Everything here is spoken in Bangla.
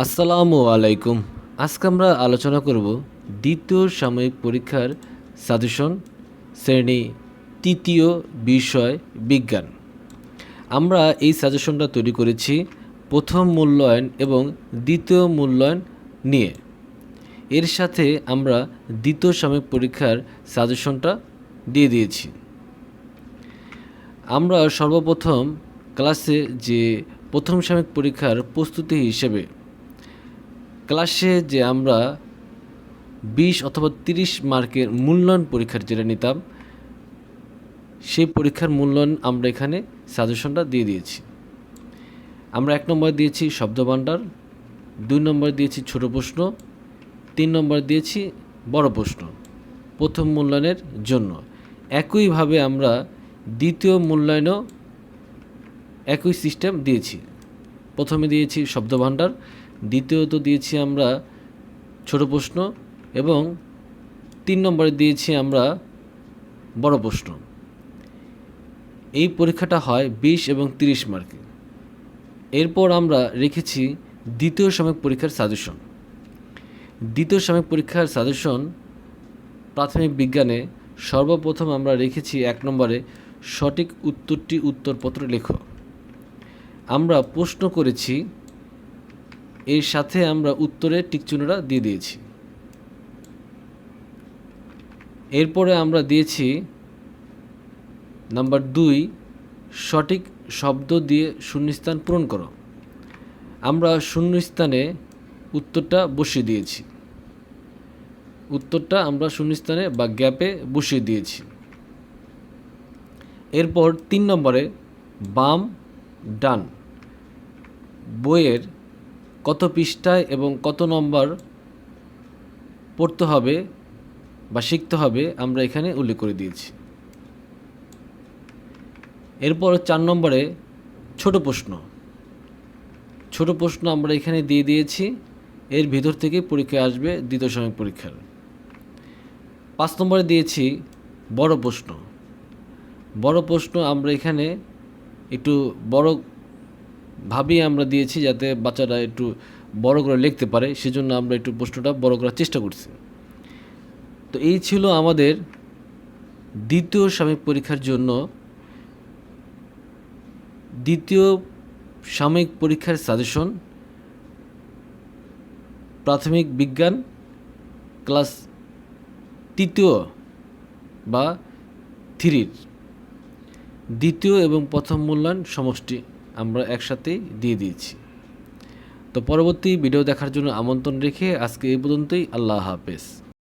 আসসালামু আলাইকুম। আজকে আমরা আলোচনা করব দ্বিতীয় সাময়িক পরীক্ষার সাজেশন শ্রেণি তৃতীয় বিষয় বিজ্ঞান। আমরা এই সাজেশনটা তৈরি করেছি প্রথম মূল্যায়ন এবং দ্বিতীয় মূল্যায়ন নিয়ে। এর সাথে আমরা দ্বিতীয় সাময়িক পরীক্ষার সাজেশনটা দিয়ে দিয়েছি। আমরা সর্বপ্রথম ক্লাসে যে প্রথম সাময়িক পরীক্ষার প্রস্তুতি হিসেবে ক্লাসে যে আমরা বিশ অথবা তিরিশ মার্কের মূল্যায়ন পরীক্ষার যেটা নিতাম, সেই পরীক্ষার মূল্যায়ন আমরা এখানে সাজেশনটা দিয়ে দিয়েছি। আমরা এক নম্বর দিয়েছি শব্দভাণ্ডার, দুই নম্বর দিয়েছি ছোট প্রশ্ন, তিন নম্বর দিয়েছি বড় প্রশ্ন, প্রথম মূল্যায়নের জন্য। একইভাবে আমরা দ্বিতীয় মূল্যায়নও একই সিস্টেম দিয়েছি। প্রথমে দিয়েছি শব্দভাণ্ডার দ্বিতীয়ত দিয়েছি আমরা ছোট প্রশ্ন এবং তিন নম্বরে দিয়েছি আমরা বড় প্রশ্ন। এই পরীক্ষাটা হয় বিশ এবং তিরিশ মার্কে। এরপর আমরা রেখেছি দ্বিতীয় সাময়িক পরীক্ষার সাজেশন। দ্বিতীয় সাময়িক পরীক্ষার সাজেশন প্রাথমিক বিজ্ঞানে সর্বপ্রথম আমরা রেখেছি এক নম্বরে সঠিক উত্তরটি উত্তরপত্র লেখো। আমরা প্রশ্ন করেছি এর সাথে আমরা উত্তরে টিকচিহ্নটা দিয়ে দিয়েছি। এরপরে আমরা দিয়েছি নাম্বার দুই, সঠিক শব্দ দিয়ে শূন্যস্থান পূরণ করো। আমরা শূন্যস্থানে উত্তরটা বসিয়ে দিয়েছি। উত্তরটা আমরা শূন্যস্থানে বা গ্যাপে বসিয়ে দিয়েছি। এরপর তিন নম্বরে বাম ডান বইয়ের কত পৃষ্ঠায় এবং কত নম্বর পড়তে হবে বা শিখতে হবে আমরা এখানে উল্লেখ করে দিয়েছি। এরপর চার নম্বরে ছোট প্রশ্ন। ছোট প্রশ্ন আমরা এখানে দিয়ে দিয়েছি, এর ভিতর থেকে পরীক্ষায় আসবে দ্বিতীয় সাময়িক পরীক্ষার। পাঁচ নম্বরে দিয়েছি বড় প্রশ্ন। বড় প্রশ্ন আমরা এখানে একটু বড় ভাবেই আমরা দিয়েছি যাতে বাচ্চারা একটু বড় করে লিখতে পারে, সেজন্য আমরা একটু প্রশ্নটা বড় করার চেষ্টা করছি। তো এই ছিল আমাদের দ্বিতীয় সাময়িক পরীক্ষার জন্য দ্বিতীয় সাময়িক পরীক্ষার সাজেশন প্রাথমিক বিজ্ঞান ক্লাস তৃতীয় বা থ্রির। দ্বিতীয় এবং প্রথম মূল্যায়ন সমষ্টি। আমরা একসাথেই দিয়ে দিয়েছি। তো পরবর্তী ভিডিও দেখার জন্য আমন্ত্রণ রেখে আজকে এই পর্যন্তই। আল্লাহ হাফেজ।